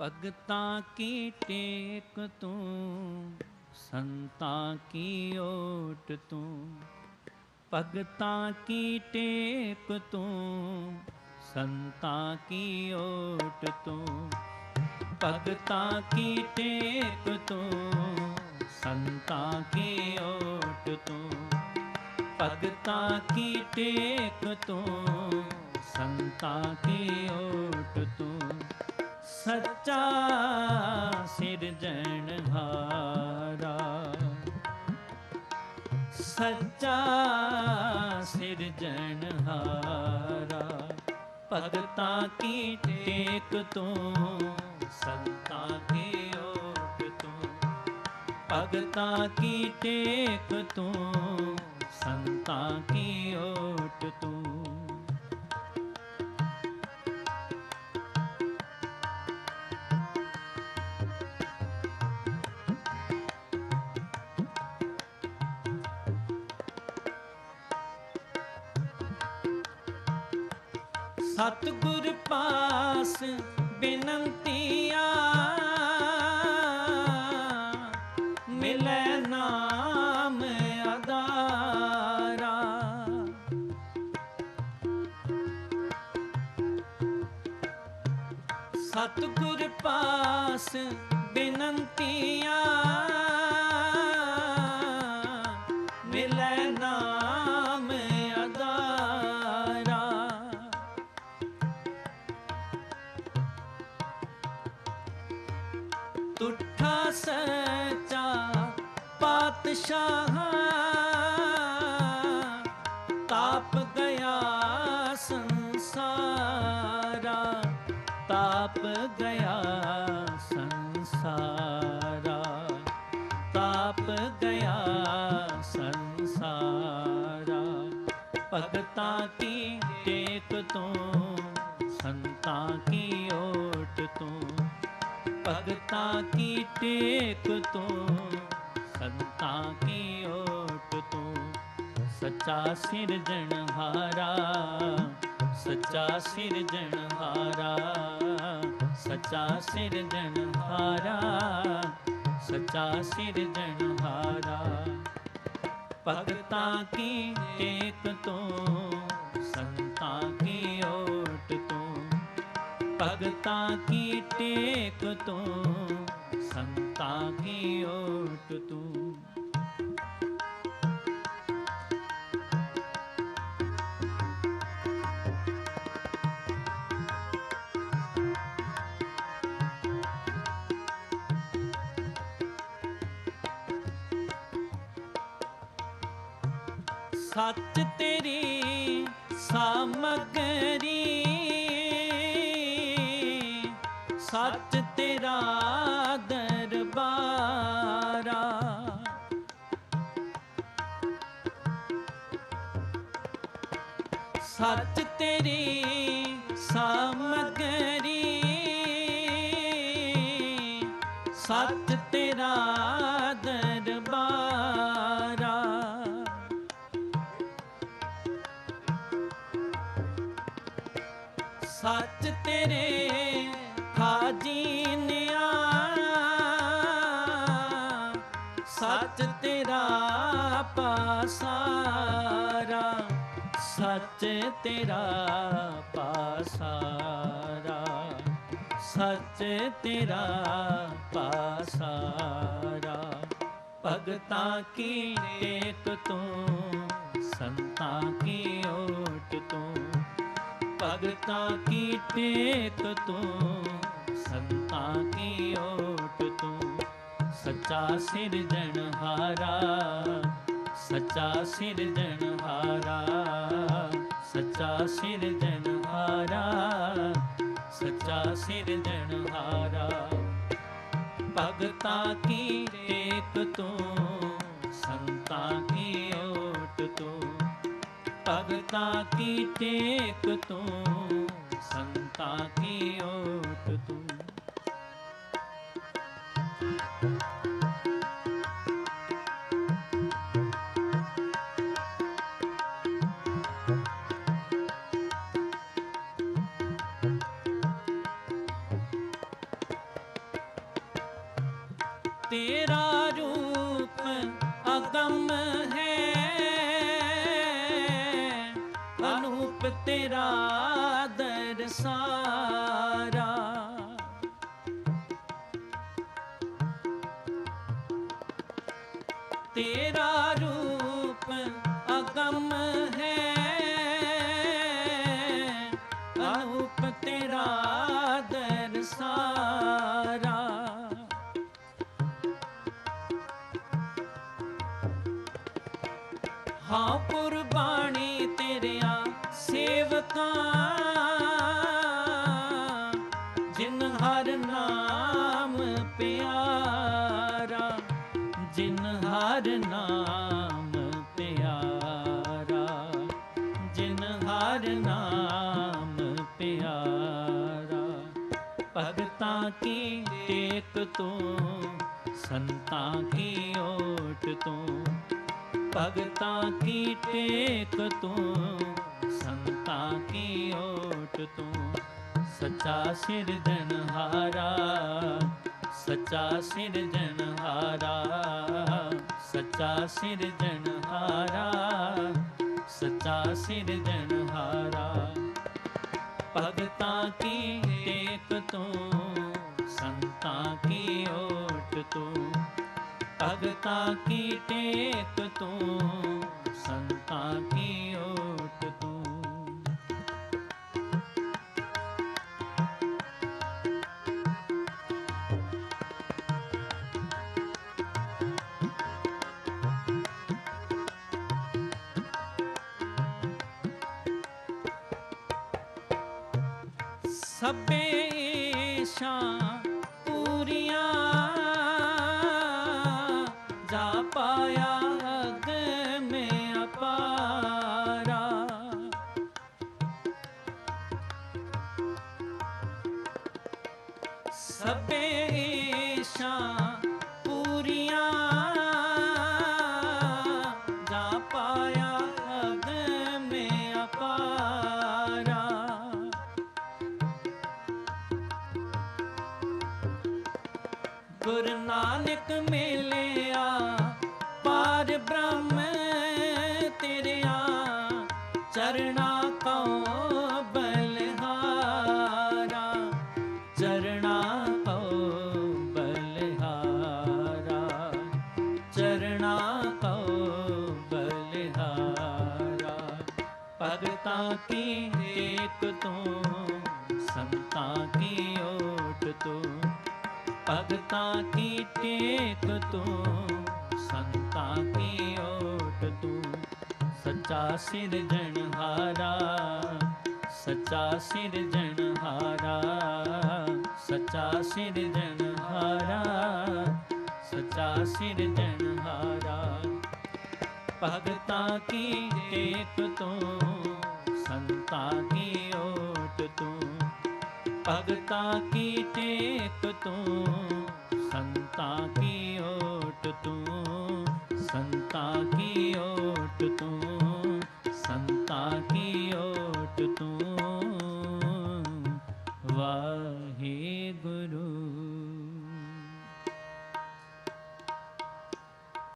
ਭਗਤਾਂ ਕੀ ਟੇਕ ਤੂੰ? ਸੰਤਾਂ ਕੀ ਓਟ ਤੂੰ? ਭਗਤਾਂ ਕੀ ਟੇਕ ਤੂੰ? ਸੰਤਾਂ ਕੀ ਓਟ ਤੂੰ? ਭਗਤਾਂ ਕੀ ਟੇਕ ਤੂੰ? ਸੰਤਾਂ ਕੀ ਓਟ ਤੂੰ? ਭਗਤਾਂ ਕੀ ਟੇਕ ਤੂੰ? ਸੰਤਾਂ ਕੀ ਓਟ ਤੂੰ? ਸੱਚਾ ਸਿਰਜਣਹਾਰਾ ਸੱਚਾ ਸਿਰਜਣਹਾਰਾ ਭਗਤਾਂ ਕੀ ਟੇਕ ਤੂੰ? ਸੰਤਾਂ ਕੀ ਓਟ ਤੂੰ? ਭਗਤਾਂ ਕੀ ਟੇਕ ਤੂੰ? ਸੰਤਾਂ ਕੀ ਓਟ ਤੂੰ? ਸਤਿਗੁਰ ਪਾਸ ਬੇਨੰਤੀਆਂ ਮਿਲੈ ਨਾਮ ਆਧਾਰਾ ਸਤਿਗੁਰ ਪਾਸ ਬੇਨੰਤੀਆਂ ਤੁਠਾ ਸਚਾ ਪਾਤਸ਼ਾਹ ਤਾਪ ਗਿਆ ਸੰਸਾਰਾ, ਤਾਪ ਗਿਆ ਸੰਸਾਰਾ, ਤਾਪ ਗਿਆ ਸੰਸਾਰਾ। ਭਗਤਾਂ ਕੀ ਟੇਕ ਤੂੰ, ਸੰਤਾਂ ਕੀ ਓਟ ਤੋਂ? ਭਗਤਾਂ ਕੀ ਟੇਕ ਤੂੰ? ਸੰਤਾਂ ਕੀ ਓਟ ਤੂੰ? ਸੱਚਾ ਸਿਰਜਣਹਾਰਾ ਸੱਚਾ ਸਿਰਜਣਹਾਰਾ ਸੱਚਾ ਸਿਰਜਣਹਾਰਾ ਸੱਚਾ ਸਿਰਜਣਹਾਰਾ ਭਗਤਾਂ ਕੀ ਟੇਕ ਤੂੰ? ਸੰਤਾਂ ਕੀ ਭਗਤਾਂ ਕੀ ਟੇਕ ਤੂੰ? ਸੰਤਾਂ ਕੀ ਓਟ ਤੂੰ? ਸੱਚ ਤੇਰੀ ਸਾਮਗ ਸੱਚ ਤੇਰਾ ਦਰਬਾਰਾ। ਸੱਚ ਤੇਰੀ ਸਾਮਗਰੀ। ਸੱਚ ਤੇਰਾ ਦਰਬਾਰਾ। ਸੱਚ ਤੇਰੇ ਜੀਨਿਆ। ਸੱਚ ਤੇਰਾ ਪਾਸਾਰਾ, ਸੱਚ ਤੇਰਾ ਪਾਸਾਰਾ, ਸੱਚ ਤੇਰਾ ਪਾਸਾਰਾ। ਭਗਤਾਂ ਕੀ ਟੇਕ ਤੂੰ, ਸੰਤਾਂ ਕੀ ਓਟ ਤੂੰ, ਭਗਤਾਂ ਕੀ ਟੇਕ ਤੂੰ ਸੰਤਾਂ ਕੀ ਓਟ ਤੂੰ? ਸੱਚਾ ਸਿਰਜਣਹਾਰਾ ਸੱਚਾ ਸਿਰਜਣਹਾਰਾ ਸੱਚਾ ਸਿਰਜਣਹਾਰਾ ਸੱਚਾ ਸਿਰਜਣਹਾਰਾ ਭਗਤਾਂ ਕੀ ਟੇਕ ਤੂੰ? ਸੰਤਾਂ ਕੀ ਓਟ ਤੂੰ? ਭਗਤਾਂ ਕੀ ਟੇਕ ਤੂੰ? ਸੰਤਾਂ ਕੀ ਓਟ ਤੇਰਾ ਰੂਪ ਅਗੰਮ ਹੈ। ਅਨੂਪ ਤੇਰਾ ਦਰਸਾਰਾ ਤੇਰਾ ਰੂਪ ਅਗੰਮ ਹੈ। ਅਨੂਪ ਤੇਰਾ ਨਾਮ ਪਿਆਰਾ, ਜਿਨ ਹਰ ਨਾਮ ਪਿਆਰਾ। ਭਗਤਾਂ ਕੀ ਟੇਕ ਤੂੰ, ਸੰਤਾਂ ਕੀ ਓਟ ਤੂੰ? ਭਗਤਾਂ ਕੀ ਟੇਕ ਤੂੰ, ਸੰਤਾਂ ਕੀ ਓਟ ਤੂੰ? ਸੱਚਾ ਸਿਰਜਣਹਾਰਾ ਸੱਚਾ ਸਿਰਜਣਹਾਰਾ ਸੱਚਾ ਸਿਰਜਣਹਾਰਾ ਸੱਚਾ ਸਿਰਜਣਹਾਰਾ ਭਗਤਾਂ ਕੀ ਟੇਕ ਤੂੰ, ਸੰਤਾਂ ਕੀ ਓਟ ਤੂੰ? ਭਗਤਾਂ ਕੀ ਟੇਕ ਤੂੰ, ਸੰਤਾਂ ਕੀ ਓਟ ਸਭੇ ਸ਼ਾਂ ਪੂਰੀਆਂ ਜਾ ਪਾਇਆ ਅਗ ਮੈਂ ਅਪਾਰਾ। ਸਭੇ ਗੁਰੂ ਨਾਨਕ ਮੇਲਿਆ, ਪਾਰ ਬ੍ਰਹਮ ਤੇਰਿਆ, ਚਰਣਾ ਕਉ ਬਲਹਾਰਾ, ਚਰਣਾ ਕਉ ਬਲਹਾਰਾ, ਚਰਣਾ ਕਉ ਬਲਿਹਾਰਾ, ਭਗਤਾਂ ਕੀ ਏਕ ਤੂੰ ਸੰਤਾਂ ਕੀ ਭਗਤਾਂ ਕੀ ਟੇਕ ਤੂੰ? ਸੰਤਾਂ ਕੀ ਓਟ ਤੂੰ? ਸੱਚਾ ਸਿਰਜਣਹਾਰਾ ਸੱਚਾ ਸਿਰਜਣਹਾਰਾ ਸੱਚਾ ਸਿਰਜਣਹਾਰਾ ਸੱਚਾ ਸਿਰਜਣਹਾਰਾ ਭਗਤਾਂ ਕੀ ਟੇਕ ਤੂੰ? ਸੰਤਾਂ ਕੀ ਓਟ ਤੂੰ? ਭਗਤਾਂ ਕੀ ਟੇਕ ਤੂੰ? ਸੰਤਾ ਕੀ ਓਟ ਤੂੰ? ਸੰਤਾ ਕੀ ਓਟ ਤੂੰ? ਸੰਤਾ ਕੀ ਓਟ ਤੂੰ? ਵਾਹ